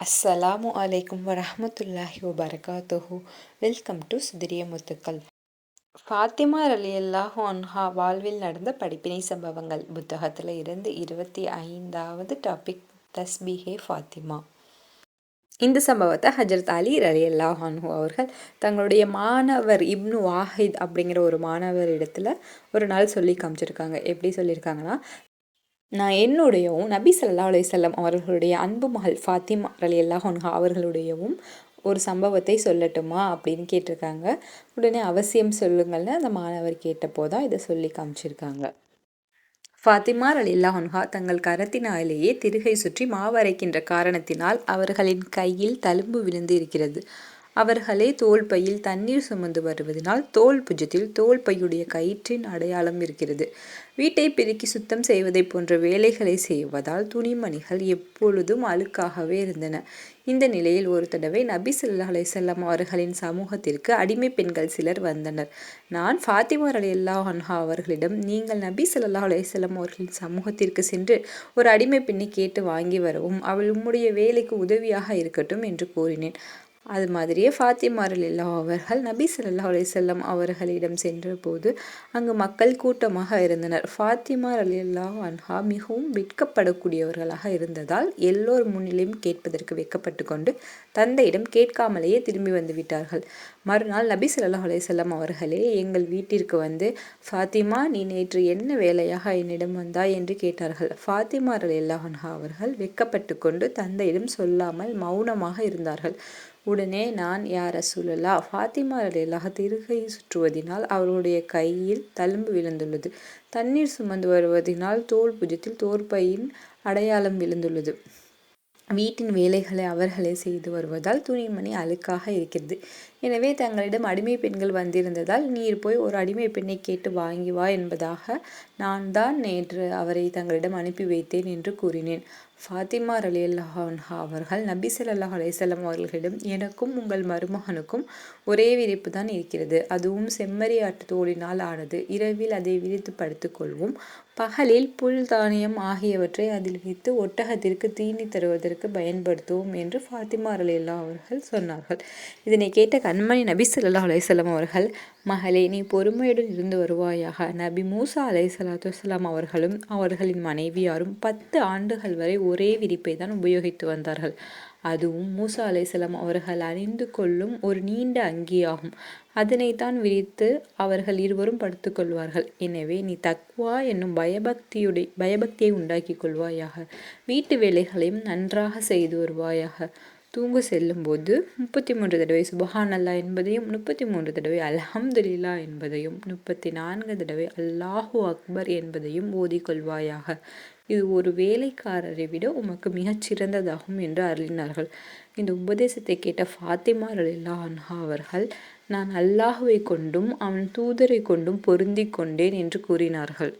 அஸ்ஸலாமு அலைக்கும் வரமத்துல்லாஹி வபரகாத்துஹு வெல்கம் டு சுதிரிய முத்துக்கள் ஃபாத்திமா ரலியல்லாஹு அன்ஹா வாழ்வில் நடந்த படிப்பினை சம்பவங்கள். புத்தகத்தில் இருந்து இருபத்தி ஐந்தாவது டாபிக் தஸ்பிஹே ஃபாத்திமா. இந்த சம்பவத்தை ஹஜரத் அலி அலி அல்லாஹ் அன்ஹு அவர்கள் தங்களுடைய மாணவர் இப்னு வாஹித் அப்படிங்கிற ஒரு மாணவர் இடத்துல ஒரு நாள் சொல்லி காமிச்சிருக்காங்க. எப்படி சொல்லியிருக்காங்கன்னா நான் என்னுடையவும் நபி சல்லா அலையம் அவர்களுடைய அன்பு மகள் ஃபாத்திமா அலி அல்லாஹ் அவர்களுடையவும் ஒரு சம்பவத்தை சொல்லட்டுமா அப்படின்னு கேட்டிருக்காங்க. உடனே அவசியம் சொல்லுங்கள்னு அந்த மாணவர் கேட்டப்போ தான் இதை சொல்லி காமிச்சிருக்காங்க. ஃபாத்திமா அலில்லா ஹொன்ஹா தங்கள் கரத்தினாலேயே திருகை சுற்றி மாவரைக்கின்ற காரணத்தினால் அவர்களின் கையில் தழும்பு விழுந்து இருக்கிறது. அவர்களே தோல் பையில் தண்ணீர் சுமந்து வருவதனால் தோல் புஜத்தில் தோல் பையுடைய கயிற்றின் அடையாளம் இருக்கிறது. வீட்டை பெருக்கி சுத்தம் செய்வதை போன்ற வேலைகளை செய்வதால் துணிமணிகள் எப்பொழுதும் அழுக்காகவே இருந்தன. இந்த நிலையில் ஒரு தடவை நபி சொல்லா அலைசல்லாம் அவர்களின் சமூகத்திற்கு அடிமை பெண்கள் சிலர் வந்தனர். நான் ஃபாத்திமார் அலி அல்லா அன்ஹா அவர்களிடம் நீங்கள் நபி சொல்லா அலையம் அவர்களின் சமூகத்திற்கு சென்று ஒரு அடிமை பெண்ணை கேட்டு வாங்கி வரவும் அவள் உம்முடைய வேலைக்கு உதவியாக இருக்கட்டும் என்று கூறினேன். அது மாதிரியே ஃபாத்திமார் இல்லா அவர்கள் நபி சல்லா அலிசல்லாம் அவர்களிடம் சென்றபோது அங்கு மக்கள் கூட்டமாக இருந்தனர். ஃபாத்திமா அலில்லா அன்ஹா மிகவும் வெட்கப்படக்கூடியவர்களாக இருந்ததால் எல்லோர் முன்னிலையும் கேட்பதற்கு வெட்கப்பட்டு கொண்டு தந்தையிடம் கேட்காமலேயே திரும்பி வந்து விட்டார்கள். மறுநாள் நபி சல்லா அலிசல்லாம் அவர்களே எங்கள் வீட்டிற்கு வந்து ஃபாத்திமா நீ நேற்று என்ன வேலையாக என்னிடம் வந்தாய் என்று கேட்டார்கள். ஃபாத்திமா அலில்லா அன்ஹா அவர்கள் வெட்கப்பட்டு கொண்டு தந்தையிடம் சொல்லாமல் மௌனமாக இருந்தார்கள். உடனே நான் யார் ரசூலல்லா ஃபாத்திமா அலிலாக திருகை சுற்றுவதினால் அவருடைய கையில் தழும்பு விழுந்துள்ளது. தண்ணீர் சுமந்து வருவதினால் தோல் புஜத்தில் தோற்பையின் அடையாளம் விழுந்துள்ளது. வீட்டின் வேலைகளை அவர்களே செய்து வருவதால் துணிமணி அழுக்காக இருக்கிறது. எனவே தங்களிடம் அடிமை பெண்கள் வந்திருந்ததால் நீர் போய் ஒரு அடிமை பெண்ணை கேட்டு வாங்கி வா என்பதாக நான் தான் நேற்று அவரை தங்களிடம் அனுப்பி வைத்தேன் என்று கூறினேன். ஃபாத்திமா அலி அல்லாஹா அவர்கள் நபி சல்லாஹ் அலையம் அவர்களிடம் எனக்கும் உங்கள் மருமகனுக்கும் ஒரே விரிப்பு தான் இருக்கிறது. அதுவும் செம்மறி ஆட்டு தோளினால் ஆனது. இரவில் அதை விரித்து படுத்துக்கொள்வோம் பகலில் புல் தானியம் ஆகியவற்றை அதில் வைத்து ஒட்டகத்திற்கு தீனி தருவதற்கு பயன்படுத்துவோம் என்று ஃபாத்திமா அலில்லா அவர்கள் சொன்னார்கள். இதனை கேட்ட கண்மணி நபி சொல்லா அலையம் அவர்கள் மகளே நீ பொறுமையுடன் இருந்து வருவாயாக. நபி மூசா அலை சலாத்து வலாம் அவர்களும் அவர்களின் மனைவியாரும் பத்து ஆண்டுகள் வரை ஒரே விரிப்பை தான் உபயோகித்து வந்தார்கள். அதுவும் மூசா அலைசலம் அவர்கள் அணிந்து கொள்ளும் ஒரு நீண்ட அங்கியாகும். அதனைத்தான் விரித்து அவர்கள் இருவரும் படுத்துக்கொள்வார்கள் எனவே நீ தக்வா என்னும் பயபக்தியுடைய பயபக்தியை உண்டாக்கி கொள்வாயாக. வீட்டு வேலைகளையும் நன்றாக செய்து வருவாயாக. தூங்க செல்லும்போது முப்பத்தி மூன்று தடவை சுபஹான் அல்லா என்பதையும் முப்பத்தி மூன்று தடவை அல்ஹம்துலில்லா என்பதையும் முப்பத்தி நான்கு தடவை அல்லாஹூ அக்பர் என்பதையும் ஓதிக்கொள்வாயாக இது ஒரு வேலைக்காரரை விட உமக்கு மிகச் சிறந்ததாகும் என்று அருளினார்கள். இந்த உபதேசத்தை கேட்ட ஃபாத்திமா அலில்லா அன்ஹா அவர்கள் நான் அல்லாஹுவை கொண்டும் அவன் தூதரை கொண்டும் பொருந்தி கொண்டேன் என்று கூறினார்கள்.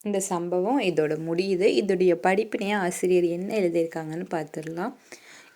இந்த சம்பவம் இதோட முடியுது. இதோடைய படிப்பினையை ஆசிரியர் என்ன எழுதியிருக்காங்கன்னு பார்த்துடலாம்.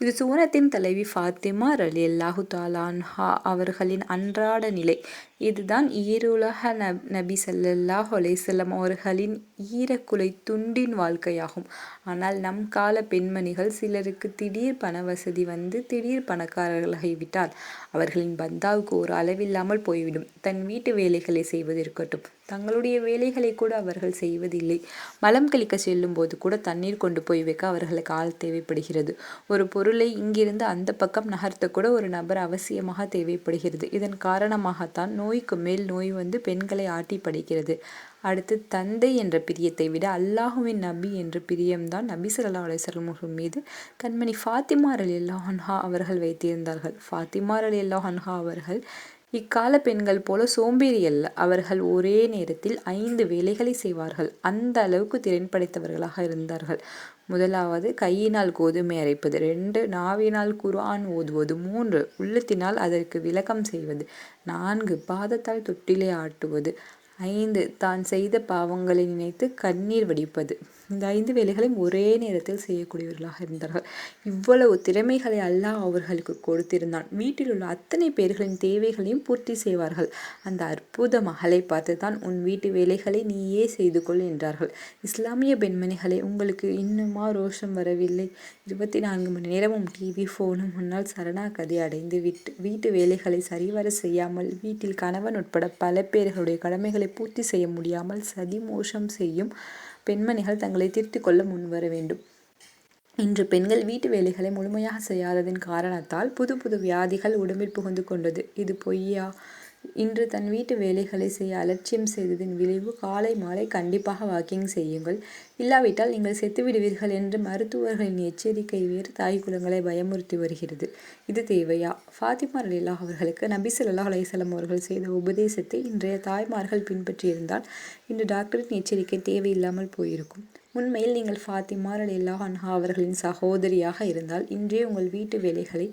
இது சூனத்தின் தலைவி ஃபாத்திமா ரலி அல்லாஹு தாலான்ஹா அவர்களின் அன்றாட நிலை. இதுதான் ஈருலக நப் நபி சல்லல்லாஹ் அலைசல்லம் அவர்களின் ஈரக்குலை துண்டின் வாழ்க்கையாகும். ஆனால் நம் கால பெண்மணிகள் சிலருக்கு திடீர் பண வசதி வந்து திடீர் பணக்காரர்களாகிவிட்டால் அவர்களின் பந்தாவுக்கு ஒரு அளவில்லாமல் போய்விடும். தன் வீட்டு வேலைகளை செய்வது இருக்கட்டும் தங்களுடைய வேலைகளை கூட அவர்கள் செய்வதில்லை. மலம் கழிக்க செல்லும் போது கூட தண்ணீர் கொண்டு போய் வைக்க அவர்களுக்கு ஆள் தேவைப்படுகிறது. ஒரு பொருளை இங்கிருந்து அந்த பக்கம் நகர்த்த கூட ஒரு நபர் அவசியமாக தேவைப்படுகிறது. இதன் காரணமாகத்தான் நோய்க்கு மேல் நோய் வந்து பெண்களை ஆட்டி படைக்கிறது. அடுத்து தந்தை என்ற பிரியத்தை விட அல்லாஹுவின் நபி என்ற பிரியம்தான் நபி சல்லா அலிஸ்லம் மீது கண்மணி ஃபாத்திமார் அலி அல்லாஹன்ஹா அவர்கள் வைத்திருந்தார்கள். ஃபாத்திமார் அலி அல்லாஹன்ஹா அவர்கள் இக்கால பெண்கள் போல சோம்பேறி அல்ல அவர்கள் ஒரே நேரத்தில் ஐந்து வேலைகளை செய்வார்கள். அந்த அளவுக்கு திறன் படைத்தவர்களாக இருந்தார்கள். முதலாவது கையினால் கோதுமை அரைப்பது. ரெண்டு நாவினால் குரான் ஓதுவது. மூன்று உள்ளத்தினால் அதற்கு விளக்கம் செய்வது. நான்கு பாதத்தால் தொட்டிலை ஆட்டுவது. ஐந்து தான் செய்த பாவங்களை நினைத்து கண்ணீர் வடிப்பது. இந்த ஐந்து வேலைகளையும் ஒரே நேரத்தில் செய்யக்கூடியவர்களாக இருந்தார்கள். இவ்வளவு திறமைகளை அல்லாஹ் அவர்களுக்கு கொடுத்திருந்தான். வீட்டில் உள்ள அத்தனை பேர்களின் தேவைகளையும் பூர்த்தி செய்வார்கள். அந்த அற்புத மகளை பார்த்து தான் உன் வீட்டு வேலைகளை நீயே செய்து கொள் என்றார்கள். இஸ்லாமிய பெண்மணிகளை உங்களுக்கு இன்னுமா ரோஷம் வரவில்லை? இருபத்தி நான்கு மணி நேரமும் டிவி ஃபோனும் முன்னால் சரணாகதி அடைந்து விட்டு வீட்டு வேலைகளை சரிவர செய்யாமல் வீட்டில் கணவன் உட்பட பல பேர்களுடைய கடமைகளை பூர்த்தி செய்ய முடியாமல் சதி மோஷம் செய்யும் பெண்மணிகள் தங்களை திருத்திக் கொள்ள முன்வர வேண்டும். இன்று பெண்கள் வீட்டு வேலைகளை முழுமையாக செய்யாததின் காரணத்தால் புது புது வியாதிகள் உடம்பில் புகுந்து கொண்டது. இது பொய்யா? இன்று தன் வீட்டு வேலைகளை செய்ய அலட்சியம் செய்ததின் விளைவு காலை மாலை கண்டிப்பாக வாக்கிங் செய்யுங்கள். இல்லாவிட்டால் நீங்கள் செத்துவிடுவீர்கள் என்று மருத்துவர்களின் எச்சரிக்கை வேறு தாய் குலங்களை பயமுறுத்தி வருகிறது. இது தேவையா? ஃபாத்திமா அலிலா அவர்களுக்கு நபி சொல்லா அலைசலம் அவர்கள் செய்த உபதேசத்தை இன்றைய தாய்மார்கள் பின்பற்றியிருந்தால் இன்று டாக்டரின் எச்சரிக்கை தேவையில்லாமல் போயிருக்கும். உண்மையில் நீங்கள் ஃபாத்திமா அலிலா அன்ஹா அவர்களின் சகோதரியாக இருந்தால் இன்றே உங்கள் வீட்டு வேலைகளை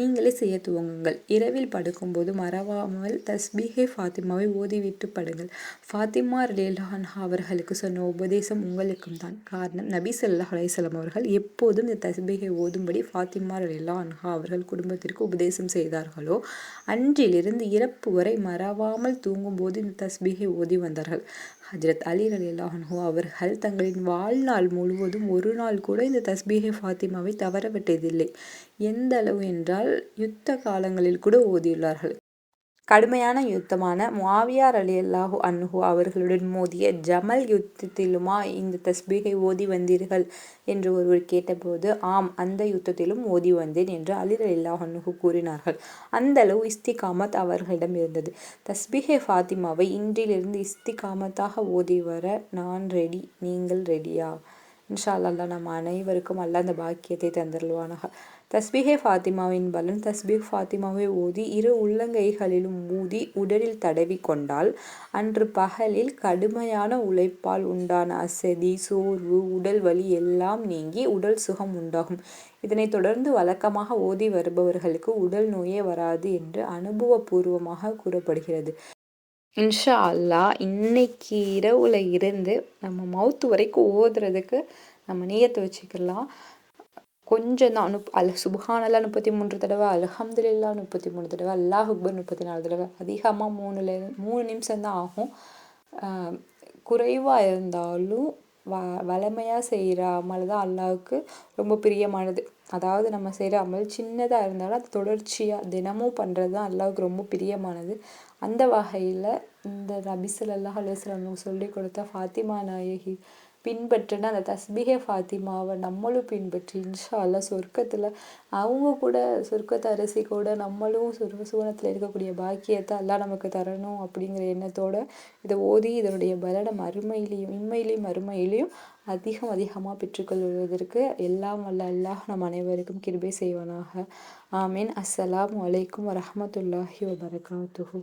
நீங்களே செய்ய துவங்குங்கள். இரவில் படுக்கும்போது மறவாமல் தஸ்பீஹே ஃபாத்திமாவை ஓதிவிட்டு படுங்கள். ஃபாத்திமா ரலேலா அவர்களுக்கு சொன்ன உபதேசம் உங்களுக்கும் தான். காரணம் நபி சொல்லா அலையம் அவர்கள் எப்போதும் இந்த தஸ்பீகை ஓதும்படி ஃபாத்திமா ரலேலா அன்ஹா அவர்கள் குடும்பத்திற்கு உபதேசம் செய்தார்களோ அன்றிலிருந்து இறப்பு வரை மறவாமல் தூங்கும்போது இந்த தஸ்பீகை ஓதி வந்தார்கள். ஹஜரத் அலி அலிலாஹன்ஹோ அவர்கள் தங்களின் வாழ்நாள் முழுவதும் ஒரு நாள் கூட இந்த தஸ்பீஹே ஃபாத்திமாவை தவறவிட்டதில்லை எந்த அளவு என்றால் யுத்த காலங்களில் கூட ஓதியுள்ளார்கள். கடுமையான யுத்தமான முவாவியார் அலி அல்லாஹு அன்ஹு அவர்களுடன் மோதிய ஜமல் யுத்தத்திலுமா இந்த தஸ்பீகை ஓதி வந்தீர்கள் என்று ஒருவர் கேட்டபோது ஆம் அந்த யுத்தத்திலும் ஓதி வந்தேன் என்று அலி அல்லாஹ் அன்ஹு கூறினார்கள். அந்த அளவு இஸ்திகாமத் அவர்களிடம் இருந்தது. தஸ்பீகை ஃபாத்திமாவை இன்றிலிருந்து இஸ்திகாமத்தாக ஓதி வர நான் ரெடி நீங்கள் ரெடியா இன்ஷா அல்லா நம்ம அனைவருக்கும் அல்ல அந்த பாக்கியத்தை தந்துருவானாக தஸ்பீஹே ஃபாத்திமாவின் பலன் தஸ்பீஹ் ஃபாத்திமாவை ஊதி இரு உள்ளங்கைகளிலும் ஊதி உடலில் தடவி கொண்டால் அன்று பகலில் கடுமையான உழைப்பால் உண்டான அசதி சோர்வு உடல் வலி எல்லாம் நீங்கி உடல் சுகம் உண்டாகும். இதனை தொடர்ந்து வழக்கமாக ஓதி வருபவர்களுக்கு உடல் நோயே வராது என்று அனுபவபூர்வமாக கூறப்படுகிறது. இன்ஷா அல்லா இன்னைக்கு இரவுல இருந்து நம்ம மவுத்து வரைக்கும் ஓதுறதுக்கு நம்ம நீயத்தை வச்சுக்கலாம். கொஞ்சம் தான் அனுப் அல் சுபஹானல்லா முப்பத்தி மூன்று தடவை அலஹம்துல்லா முப்பத்தி மூணு தடவை அல்லாஹ் அக்பர் முப்பத்தி நாலு தடவை அதிகமாக மூணுல மூணு நிமிஷம் தான் ஆகும். குறைவாக இருந்தாலும் வ வளமையாக செய்கிற அமல் தான் அல்லாவுக்கு ரொம்ப பிரியமானது. அதாவது நம்ம செய்கிற அமல் சின்னதாக இருந்தாலும் அது தொடர்ச்சியாக தினமும் பண்ணுறது தான் அல்லாவுக்கு ரொம்ப பிரியமானது. அந்த வகையில் இந்த நபிசல்லாஹ் அலுவலம் சொல்லி கொடுத்த ஃபாத்திமா நாயகி பின்பற்றின அந்த தஸ்பிகே ஃபாத்திமாவை நம்மளும் பின்பற்றி இன்ஷா அல்லா சொர்க்கத்தில் அவங்க கூட சொர்க்கத்தை அரிசி கூட நம்மளும் சொர்க்க சூனத்தில் இருக்கக்கூடிய பாக்கியத்தை எல்லாம் நமக்கு தரணும் அப்படிங்கிற எண்ணத்தோடு இதை ஓதி இதனுடைய பலனை அருமையிலையும் இன்மையிலையும் அருமையிலையும் அதிகம் அதிகமாக பெற்றுக்கொள்வதற்கு எல்லாம் வல்ல அல்லாஹ் நம் அனைவருக்கும் கிருபை செய்வனாக. ஆமீன். அஸ்ஸலாம் வலைக்கும் வரமத்துல்லாஹி வபரகாத்துஹூ.